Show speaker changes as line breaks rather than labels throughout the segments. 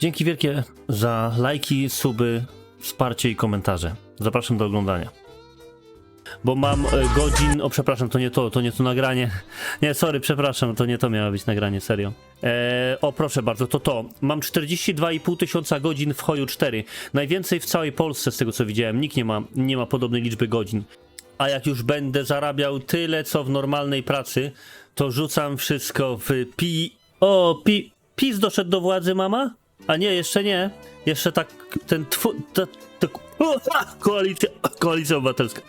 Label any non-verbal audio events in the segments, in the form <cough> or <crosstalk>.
Dzięki wielkie za lajki, suby, wsparcie i komentarze. Zapraszam do oglądania. Bo mam e, godzin. O, przepraszam, to nie to, to nie to nagranie. <laughs> Nie, sorry, przepraszam, to nie to miało być nagranie, serio. E, o, proszę bardzo, to to. Mam 42,5 tysiąca godzin w Hoju 4. Najwięcej w całej Polsce, z tego co widziałem. Nikt nie ma, nie ma podobnej liczby godzin. A jak już będę zarabiał tyle, co w normalnej pracy, to rzucam wszystko w pi. O, pi. PiS doszedł do władzy, mama? A nie, jeszcze nie. Jeszcze tak ten twu... Ta, ta, koalicja, koalicja obywatelska.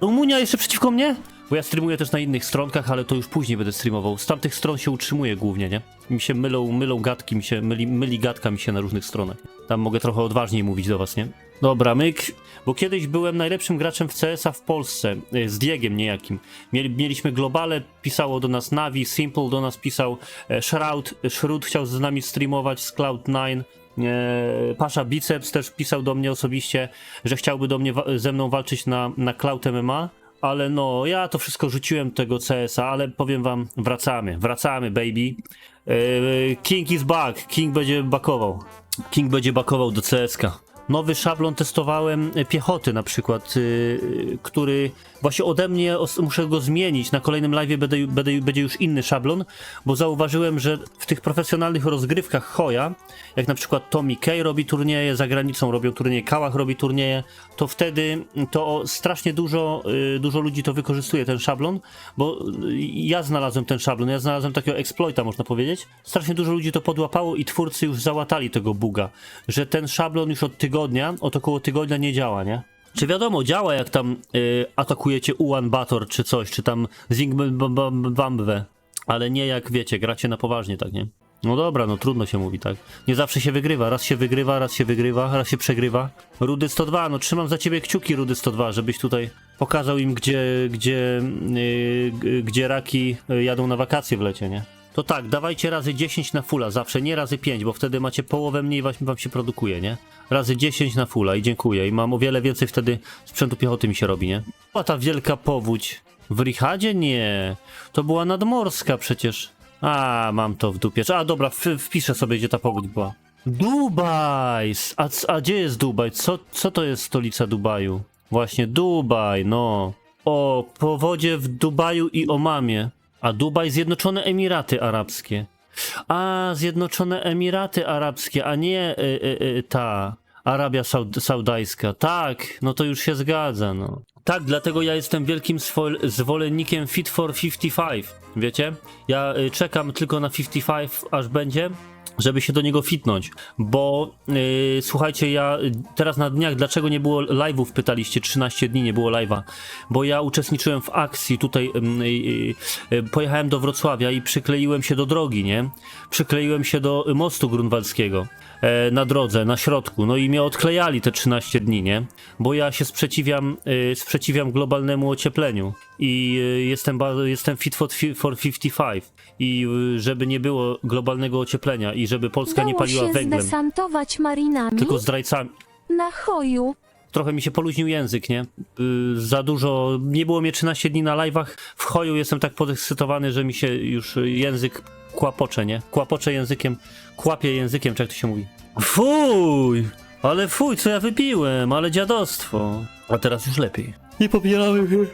Rumunia jeszcze przeciwko mnie? Bo ja streamuję też na innych stronkach, ale to już później będę streamował. Z tamtych stron się utrzymuję głównie, nie? Mi się mylą, mylą gadki, mi się myli, myli gadka mi się na różnych stronach. Tam mogę trochę odważniej mówić do was, nie? Dobra, myk. Bo kiedyś byłem najlepszym graczem w CS-a w Polsce, y, z Diegiem niejakim. Mieli, mieliśmy globale, pisało do nas Navi, Simple do nas pisał, e, Shroud, Shroud chciał z nami streamować z Cloud9. E, Pasza Biceps też pisał do mnie osobiście, że chciałby do mnie ze mną walczyć na, na Cloud MMA, ale no, ja to wszystko rzuciłem tego CS-a, ale powiem wam, wracamy, wracamy, baby. E, King is back, King będzie bakował. King będzie bakował do CSK. Nowy szablon testowałem e, piechoty na przykład, y, który właśnie ode mnie muszę go zmienić. Na kolejnym live będę, będę, będzie już inny szablon, bo zauważyłem, że w tych profesjonalnych rozgrywkach Hoja, jak na przykład Tommy Kay robi turnieje, za granicą robią turnieje, Kałach robi turnieje, to wtedy to strasznie dużo, y, dużo ludzi to wykorzystuje, ten szablon, bo ja znalazłem ten szablon, ja znalazłem takiego exploita, można powiedzieć. Strasznie dużo ludzi to podłapało i twórcy już załatali tego buga, że ten szablon już od tygodnia, od około tygodnia nie działa, nie? Czy wiadomo, działa jak tam y, atakujecie Ulan Bator czy coś, czy tam Zingbambwe, ale nie jak wiecie, gracie na poważnie, tak nie? No dobra, no trudno się mówi, tak? Nie zawsze się wygrywa, raz się wygrywa, raz się wygrywa, raz się przegrywa. Rudy 102, no trzymam za ciebie kciuki Rudy 102, żebyś tutaj pokazał im, gdzie, gdzie, g- gdzie raki y, jadą na wakacje w lecie, nie? To tak, dawajcie razy 10 na fulla zawsze, nie razy 5, bo wtedy macie połowę mniej wam, wam się produkuje, nie? Razy 10 na fulla i dziękuję. I mam o wiele więcej wtedy sprzętu piechoty mi się robi, nie? A ta wielka powódź. W Richadzie? Nie. To była nadmorska przecież. A, mam to w dupie. A, dobra, wpiszę sobie, gdzie ta powódź była. Dubaj! A, a gdzie jest Dubaj? Co, co to jest stolica Dubaju? Właśnie Dubaj, no. O, powodzie w Dubaju i Omamie. A Dubaj Zjednoczone Emiraty Arabskie. A, Zjednoczone Emiraty Arabskie, a nie y, y, y, ta Arabia Saud Saudajska. Tak, no to już się zgadza, no. Tak, dlatego ja jestem wielkim zwolennikiem Fit for 55. Wiecie? Ja y, czekam tylko na 55, aż będzie, żeby się do niego fitnąć. Bo y, słuchajcie, ja teraz na dniach, dlaczego nie było live'ów, pytaliście, 13 dni nie było live'a. Bo ja uczestniczyłem w akcji tutaj, ym, y, y, y, pojechałem do Wrocławia i przykleiłem się do drogi, nie? Przykleiłem się do mostu grunwaldzkiego e, na drodze, na środku. No i mnie odklejali te 13 dni, nie? Bo ja się sprzeciwiam, y, sprzeciwiam globalnemu ociepleniu i y, jestem, jestem fit for, for 55 i y, żeby nie było globalnego ocieplenia i żeby Polska nie
Dało
paliła
się
węglem,
zdesantować marinami
tylko zdrajcami.
na choju.
Trochę mi się poluźnił język, nie? Y, za dużo, nie było mnie 13 dni na live'ach, w choju jestem tak podekscytowany, że mi się już język kłapocze, nie? Kłapocze językiem, kłapie językiem, czy jak to się mówi. Fuj! Ale fuj, co ja wypiłem, ale dziadostwo. A teraz już lepiej. Nie popieramy,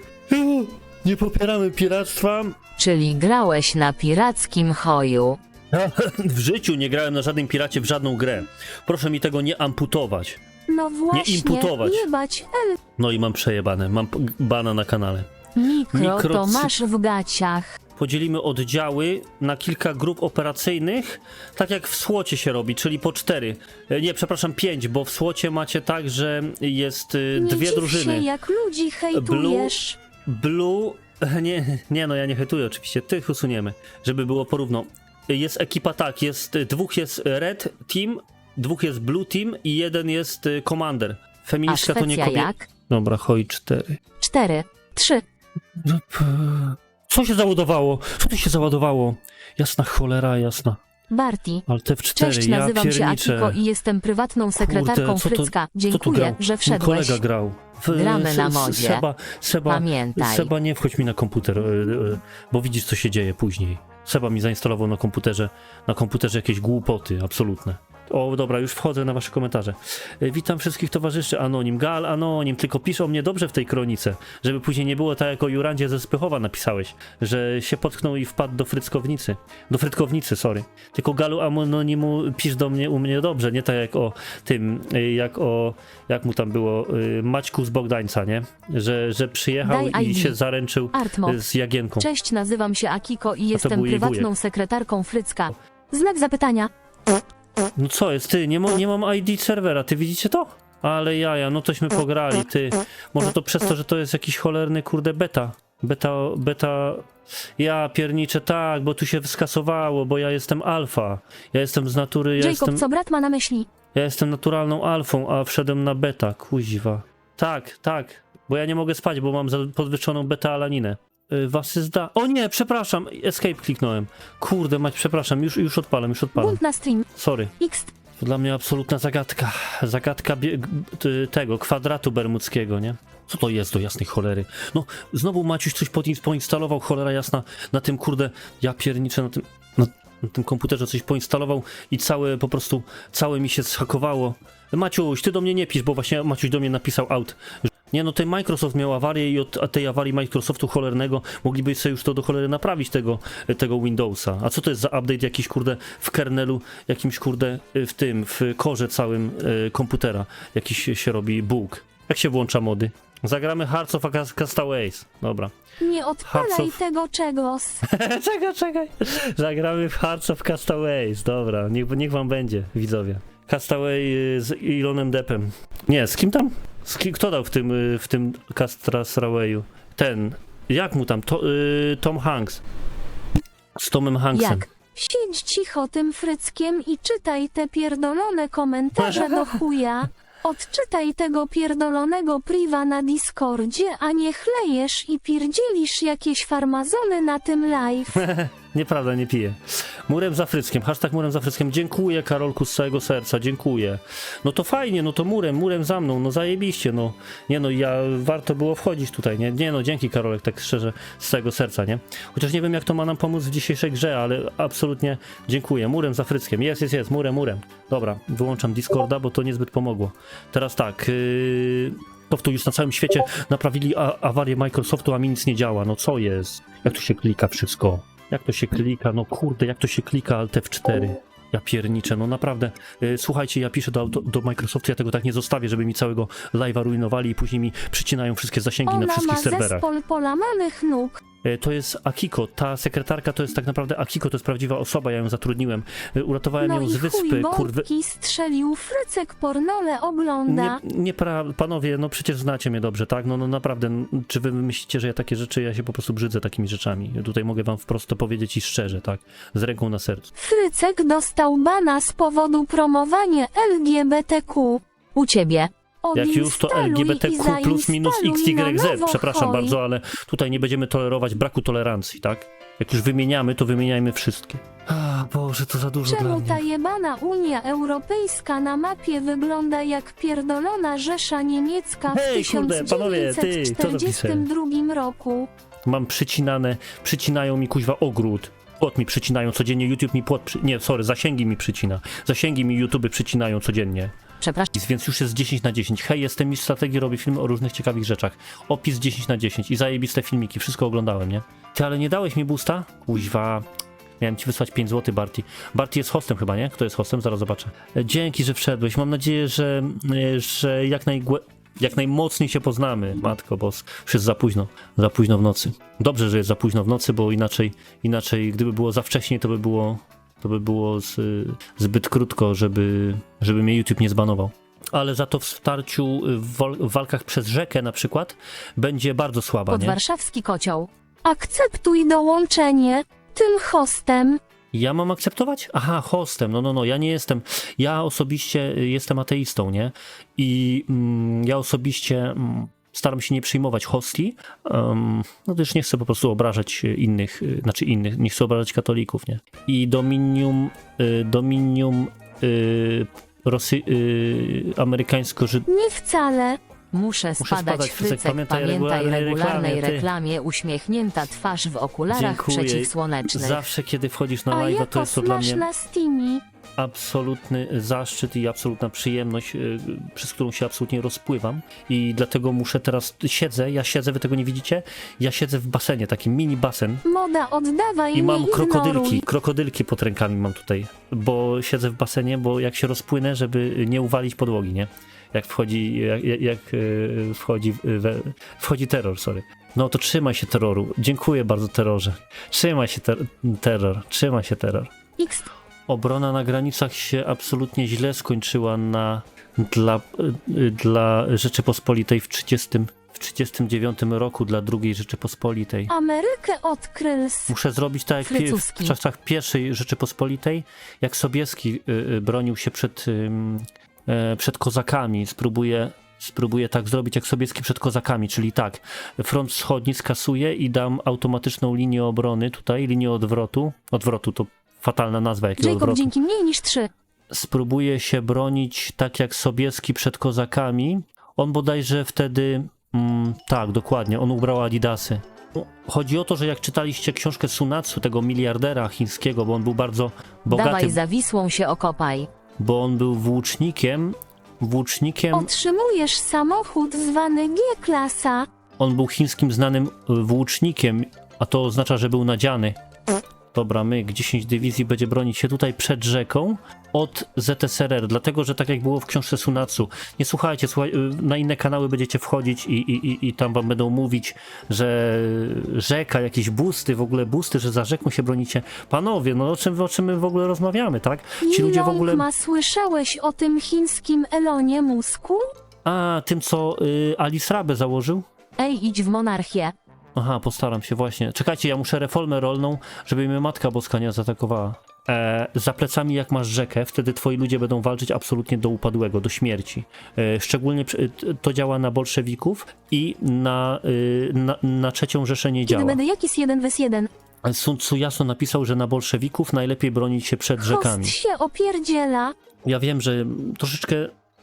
nie popieramy piractwa.
Czyli grałeś na pirackim choju. <laughs>
W życiu nie grałem na żadnym piracie w żadną grę. Proszę mi tego nie amputować.
No właśnie,
imputować.
nie bać L.
No i mam przejebane, mam bana na kanale.
Mikro,
Mikro-
to masz w gaciach.
Podzielimy oddziały na kilka grup operacyjnych, tak jak w słocie się robi, czyli po cztery. E, Nie, przepraszam, pięć, bo w słocie macie tak, że jest y,
Nie
dwie drużyny.
się, jak ludzi hejtujesz.
Blue. <laughs> Nie, nie, no ja nie hetuję oczywiście, tych usuniemy, żeby było porówno. Jest ekipa tak, jest dwóch jest Red Team, dwóch jest Blue Team i jeden jest y, Commander. Feministka to nie kobieta.
jak?
Dobra, hoj cztery.
Cztery, trzy.
No, Co się załadowało? Co tu się załadowało? Jasna cholera, jasna.
Barti.
Ale te w cztery,
Cześć,
ja
nazywam się
pierniczę.
Akiko i jestem prywatną sekretarką
Kurde,
Frycka. Dziękuję, że
Mój
wszedłeś.
kolega grał. W,
Gramy na modzie.
Seba, Seba,
Pamiętaj.
Seba, nie wchodź mi na komputer, e, bo widzisz, co się dzieje później. Seba mi zainstalował na komputerze, na komputerze jakieś głupoty, absolutne. O, dobra, już wchodzę na wasze komentarze. E, Witam wszystkich towarzyszy Anonim. Gal Anonim, tylko pisz o mnie dobrze w tej kronice, żeby później nie było tak jak o Jurandzie ze Spychowa napisałeś, że się potknął i wpadł do frytkownicy. Do frytkownicy, sorry. Tylko Galu Anonimu pisz do mnie u mnie dobrze, nie tak jak o tym, y, jak o, jak mu tam było, y, Maćku z Bogdańca, nie? Że, że przyjechał
Daj
i
ID.
się zaręczył z Jagienką.
Cześć, nazywam się Akiko i jestem prywatną
wujek.
sekretarką Frycka. Znak zapytania.
No co jest, ty, nie, nie mam ID serwera, ty widzicie to? Ale jaja, no tośmy pograli, ty. Może to przez to, że to jest jakiś cholerny, kurde, beta. Beta, beta... Ja pierniczę tak, bo tu się skasowało, bo ja jestem alfa. Ja jestem z natury, ja
Jacob,
jestem,
co brat ma na myśli?
ja jestem naturalną alfą, a wszedłem na beta, kuźwa. Tak, tak, bo ja nie mogę spać, bo mam podwyższoną beta-alaninę. Y, Was zda... O nie, przepraszam, escape kliknąłem. Kurde mać, przepraszam, już, już odpalam, już odpalam.
Bunt na stream.
Sorry.
X.
To dla mnie absolutna zagadka. Zagadka tego, kwadratu bermudzkiego, nie? Co to jest do jasnej cholery? No, znowu Maciuś coś poinstalował, cholera jasna, na tym kurde, ja pierniczę na tym, na, na tym komputerze coś poinstalował i całe, po prostu, całe mi się zhakowało. Maciuś, ty do mnie nie pisz, bo właśnie Maciuś do mnie napisał out. Nie no, ten Microsoft miał awarię i od tej awarii Microsoftu cholernego mogliby sobie już to do cholery naprawić tego, tego Windowsa. A co to jest za update jakiś kurde w kernelu, jakimś kurde y, w tym, w korze całym y, komputera. Jakiś się robi bóg. Jak się włącza mody? Zagramy Hearts of Cas- Castaways. Dobra.
Nie odpalaj
Haców.
tego czegoś. <laughs>
czekaj, czekaj. Zagramy w Hearts of Castaways. Dobra, niech, niech wam będzie, widzowie. Castaway y, z Elonem Deppem. Nie, z kim tam? Kto dał w tym, y, w tym Castras Rawayu? Ten. Jak mu tam? To, y, Tom Hanks. Z Tomem Hanksem.
Jak?
Siedź cicho tym fryckiem i czytaj te pierdolone komentarze do chuja. Odczytaj tego pierdolonego priwa na Discordzie, a nie chlejesz i pierdzielisz jakieś farmazony na tym live. <laughs>
Nieprawda, nie piję. Murem za fryckiem, hashtag murem za fryckiem. Dziękuję Karolku z całego serca, dziękuję. No to fajnie, no to murem, murem za mną, no zajebiście, no. Nie no, ja, warto było wchodzić tutaj, nie? Nie no, dzięki Karolek, tak szczerze, z całego serca, nie? Chociaż nie wiem, jak to ma nam pomóc w dzisiejszej grze, ale absolutnie dziękuję. Murem za fryckiem, jest, jest, jest, murem, murem. Dobra, wyłączam Discorda, bo to niezbyt pomogło. Teraz tak, yy... Softu już na całym świecie naprawili awarię Microsoftu, a mi nic nie działa. No co jest? Jak tu się klika wszystko? Jak to się klika? No kurde, jak to się klika Alt F4? Ja pierniczę, no naprawdę. Y, Słuchajcie, ja piszę do, auto, do Microsoftu, ja tego tak nie zostawię, żeby mi całego live'a ruinowali i później mi przycinają wszystkie zasięgi na
Ona
wszystkich
ma
serwerach.
zespół polamanych nóg.
E, To jest Akiko, ta sekretarka to jest tak naprawdę Akiko, to jest prawdziwa osoba, ja ją zatrudniłem. E, Uratowałem
No
ją z
chuj
wyspy, kurwy.
wątki strzelił frycek pornole ogląda.
Nie, nie pra... panowie, no przecież znacie mnie dobrze, tak? No, no naprawdę, czy wy myślicie, że ja takie rzeczy, ja się po prostu brzydzę takimi rzeczami. Tutaj mogę wam wprost to powiedzieć i szczerze, tak? Z ręką na sercu.
Frycek dostał bana z powodu promowania LGBTQ.
U ciebie.
Jak już to LGBTQ plus minus XYZ, przepraszam bardzo, ale tutaj nie będziemy tolerować braku tolerancji, tak? Jak już wymieniamy, to wymieniajmy wszystkie. A, Boże, to za dużo dla
Czemu
mnie.
ta jebana Unia Europejska na mapie wygląda jak pierdolona Rzesza Niemiecka w
Hej, kurde, panowie, ty, kto to pisał?
1942 roku?
Mam przycinane, przycinają mi kuźwa ogród. Płot mi przycinają codziennie, YouTube mi płot, przy... nie, sorry, zasięgi mi przycina. Zasięgi mi YouTube przycinają codziennie.
Przepraszam.
Więc już jest 10 na 10. Hej, jestem mistrz strategii, robię filmy o różnych ciekawych rzeczach. Opis 10 na 10 i zajebiste filmiki, wszystko oglądałem, nie? Ty, ale nie dałeś mi boosta? Kuźwa. Miałem ci wysłać 5 zł, Barty. Barty jest hostem chyba, nie? Kto jest hostem? Zaraz zobaczę. E, Dzięki, że wszedłeś. Mam nadzieję, że, e, że jak, najgłę... jak najmocniej się poznamy. Matko, bo już jest za późno. Za późno w nocy. Dobrze, że jest za późno w nocy, bo inaczej, inaczej gdyby było za wcześnie, to by było, to by było z, zbyt krótko, żeby, żeby mnie YouTube nie zbanował. Ale za to w starciu w, w walkach przez rzekę na przykład będzie bardzo słaba, nie?
Podwarszawski kocioł.
Akceptuj dołączenie tym hostem.
Ja mam akceptować? Aha, hostem, no, no, no, ja nie jestem, ja osobiście jestem ateistą, nie? I mm, ja osobiście mm, staram się nie przyjmować hostii, um, no też nie chcę po prostu obrażać y, innych, y, znaczy innych, nie chcę obrażać katolików, nie? I dominium, y, dominium y, Rosy, y, amerykańsko
Nie wcale.
Muszę
Muszę
spadać,
spadać, Frycek, pamiętaj
pamiętaj
regularnej
regularnej
reklamie,
uśmiechnięta twarz w okularach
Dziękuję.
przeciwsłonecznych.
zawsze kiedy wchodzisz na live, to jest to dla mnie...
na Steamie.
Absolutny zaszczyt i absolutna przyjemność, y, przez którą się absolutnie rozpływam i dlatego muszę teraz, siedzę, ja siedzę, wy tego nie widzicie, ja siedzę w basenie, taki mini basen
Moda oddawaj
i mam
ignoruj.
krokodylki, krokodylki pod rękami mam tutaj, bo siedzę w basenie, bo jak się rozpłynę, żeby nie uwalić podłogi, nie? Jak wchodzi, jak, jak, y, wchodzi, we, wchodzi terror, sorry. No to trzymaj się terroru. Dziękuję bardzo terrorze. Trzymaj się ter terror, trzymaj się terror.
X
Obrona na granicach się absolutnie źle skończyła na, dla, y, dla Rzeczypospolitej w 30, w 39 roku, dla II Rzeczypospolitej.
Amerykę odkryls.
Muszę zrobić tak jak w czasach pierwszej Rzeczypospolitej, jak Sobieski y, y, bronił się przed, e, przed kozakami. Spróbuję, spróbuję tak zrobić jak Sobieski przed kozakami, czyli tak, front wschodni skasuję i dam automatyczną linię obrony tutaj, linię odwrotu. Odwrotu to fatalna nazwa jakiego
Jacob
odwrotu.
dzięki mniej niż 3.
Spróbuję się bronić tak jak Sobieski przed kozakami. On bodajże wtedy, mm, tak, dokładnie, on ubrał adidasy. No, Chodzi o to, że jak czytaliście książkę Sunatsu, tego miliardera chińskiego, bo on był bardzo bogaty,
Dawaj za Wisłą się okopaj.
bo on był włócznikiem, włócznikiem,
Otrzymujesz samochód zwany G-klasa.
on był chińskim znanym y, włócznikiem, a to oznacza, że był nadziany. Dobra, myk, 10 dywizji będzie bronić się tutaj przed rzeką od ZSRR, dlatego, że tak jak było w książce Sunatsu, nie słuchajcie, słuchaj, y, na inne kanały będziecie wchodzić i, i, i, i tam wam będą mówić, że rzeka, jakieś busty, w ogóle busty, że za rzeką się bronicie. Panowie, no o czym, o czym my w ogóle rozmawiamy, tak? Ci ludzie w ogóle...
ma słyszałeś o tym chińskim Elonie Musku?
A, tym co y, Alice Rabe założył?
Ej, idź w monarchię.
Aha, postaram się właśnie. Czekajcie, ja muszę reformę rolną, żeby mnie Matka Boska nie zaatakowała. E, za plecami jak masz rzekę, wtedy twoi ludzie będą walczyć absolutnie do upadłego, do śmierci. E, szczególnie przy- to działa na bolszewików i na, y, na, na trzecią Rzeszę nie
Kiedy
działa.
będę jakiś 1 vs 1.
Sun Tzu jasno napisał, że na bolszewików najlepiej bronić się przed rzekami.
Host się opierdziela.
Ja wiem, że troszeczkę,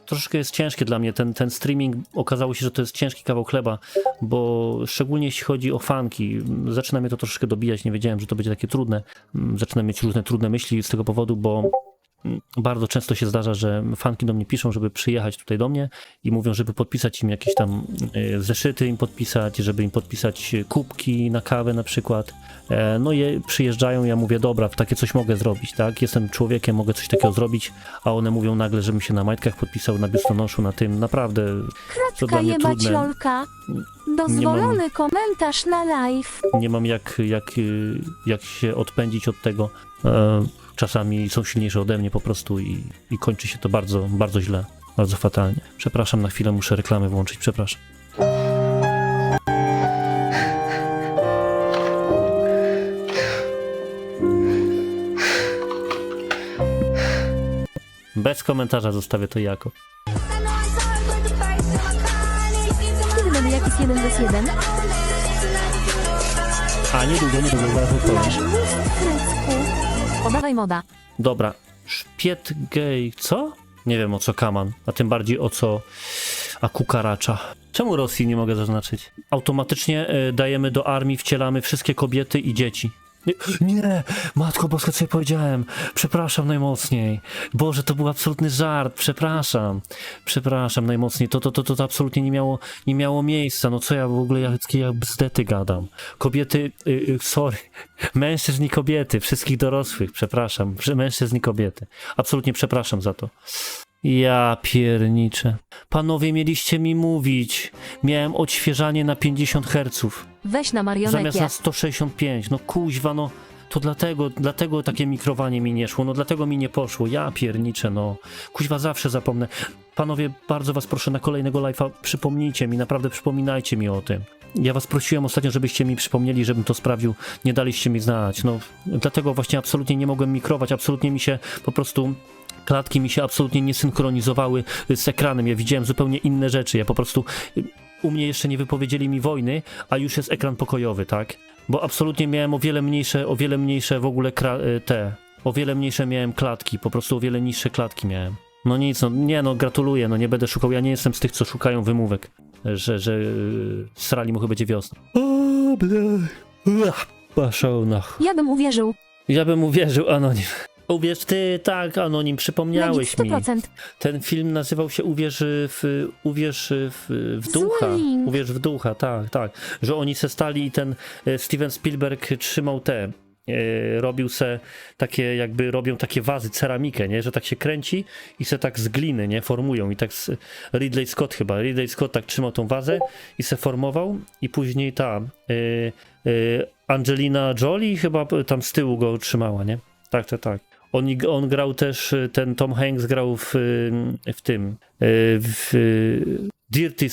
troszeczkę jest ciężkie dla mnie. Ten, ten streaming okazało się, że to jest ciężki kawał chleba, bo szczególnie jeśli chodzi o fanki, zaczyna mnie to troszeczkę dobijać. Nie wiedziałem, że to będzie takie trudne. Zaczynam mieć różne trudne myśli z tego powodu, bo bardzo często się zdarza, że fanki do mnie piszą, żeby przyjechać tutaj do mnie i mówią, żeby podpisać im jakieś tam e, zeszyty im podpisać, żeby im podpisać kubki na kawę na przykład. E, No i przyjeżdżają, ja mówię, dobra, takie coś mogę zrobić, tak? Jestem człowiekiem, mogę coś takiego zrobić, a one mówią nagle, żebym się na majtkach podpisał, na biustonoszu, na tym, naprawdę, to dla
Kratka
mnie trudne.
lolka. Dozwolony komentarz na live.
Nie mam jak, jak, jak się odpędzić od tego. E, Czasami są silniejsze ode mnie po prostu i, i kończy się to bardzo, bardzo źle, bardzo fatalnie. Przepraszam, na chwilę muszę reklamę włączyć, przepraszam. Bez komentarza zostawię to jako.
Kiedy będę jakiś 1 vs 1.
A niedługo, niedługo, zaraz odpowiem.
Podawaj moda.
Dobra, szpiet gej, co? Nie wiem o co Kaman, a tym bardziej o co a kukaracza. Czemu Rosji nie mogę zaznaczyć? Automatycznie e, dajemy do armii, wcielamy wszystkie kobiety i dzieci. Nie, nie, matko boska, co ja powiedziałem? Przepraszam najmocniej. Boże, to był absolutny żart, przepraszam. Przepraszam najmocniej, to, to, to, to, to absolutnie nie miało, nie miało miejsca. No co ja w ogóle, jakie ja bzdety gadam. Kobiety, y, y, sorry, <laughs> mężczyzn i kobiety, wszystkich dorosłych, przepraszam, mężczyzn i kobiety. Absolutnie przepraszam za to. Ja pierniczę. Panowie, mieliście mi mówić. Miałem odświeżanie na 50 Hz.
Weź na
Zamiast
marionekie.
na 165. No kuźwa, no. To dlatego, dlatego takie mikrowanie mi nie szło, no dlatego mi nie poszło. Ja pierniczę, no. Kuźwa, zawsze zapomnę. Panowie, bardzo was proszę na kolejnego live'a, przypomnijcie mi, naprawdę przypominajcie mi o tym. Ja was prosiłem ostatnio, żebyście mi przypomnieli, żebym to sprawdził. Nie daliście mi znać. No, dlatego właśnie absolutnie nie mogłem mikrować, absolutnie mi się po prostu klatki mi się absolutnie nie synchronizowały z ekranem. Ja widziałem zupełnie inne rzeczy. Ja po prostu u mnie jeszcze nie wypowiedzieli mi wojny, a już jest ekran pokojowy, tak? Bo absolutnie miałem o wiele mniejsze, o wiele mniejsze w ogóle kra- y, te, o wiele mniejsze miałem klatki, po prostu o wiele niższe klatki miałem. No nic, no nie no, gratuluję, no nie będę szukał, ja nie jestem z tych, co szukają wymówek, że, że yy, srali mu chyba będzie wiosna. O, ble, Ach, Paszą na
Ja bym uwierzył.
Ja bym uwierzył, anonim. Uwierz ty, tak, Anonim, przypomniałeś mi.
100%.
Ten film nazywał się Uwierz w, uwierz w, w ducha. Uwierz w ducha, tak, tak. Że oni se stali i ten e, Steven Spielberg trzymał te. e, Robił se takie, jakby robią takie wazy, ceramikę, nie? Że tak się kręci i se tak z gliny, nie? Formują. I tak z Ridley Scott chyba. Ridley Scott tak trzymał tą wazę i se formował i później ta e, Angelina Jolie chyba tam z tyłu go trzymała, nie? Tak, tak, tak. On, on grał też, y, ten Tom Hanks grał w, y, w tym, y, w Dirty,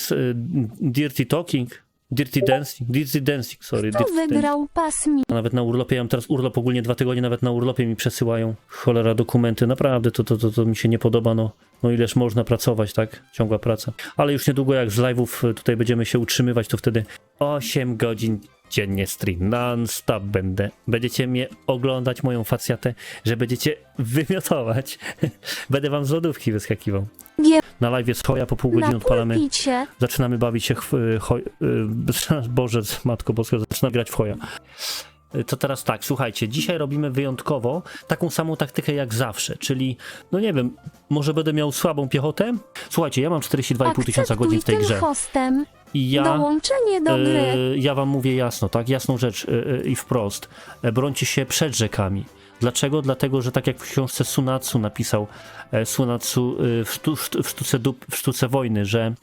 Dirty Talking, Dirty Dancing, Dirty Dancing, sorry.
Kto
Dirty Dancing.
wygrał pas mi?
A Nawet na urlopie, ja mam teraz urlop ogólnie dwa tygodnie, nawet na urlopie mi przesyłają cholera dokumenty, naprawdę to, to, to, to mi się nie podoba, no. No ileż można pracować, tak? Ciągła praca. Ale już niedługo jak z live'ów tutaj będziemy się utrzymywać, to wtedy 8 godzin dziennie stream, non-stop będę. Będziecie mnie oglądać, moją facjatę, że będziecie wymiotować. <laughs> Będę wam z lodówki wyskakiwał.
Nie,
Na live jest choja, po pół godziny odpalamy
pulpicie.
zaczynamy bawić się, w, y, hoj, y, Boże, Matko Boska, zaczynam grać w choja. Y, To teraz tak, słuchajcie, dzisiaj robimy wyjątkowo taką samą taktykę jak zawsze, czyli, no nie wiem, może będę miał słabą piechotę? Słuchajcie, ja mam 42,5 tysiąca godzin w tej grze
hostem.
I ja...
Dołączenie do gry.
E, ja wam mówię jasno, tak? Jasną rzecz e, e, i wprost. Brońcie się przed rzekami. Dlaczego? Dlatego, że tak jak w książce Sunatsu napisał Sunatsu w, sztu, w sztuce, w sztuce wojny, że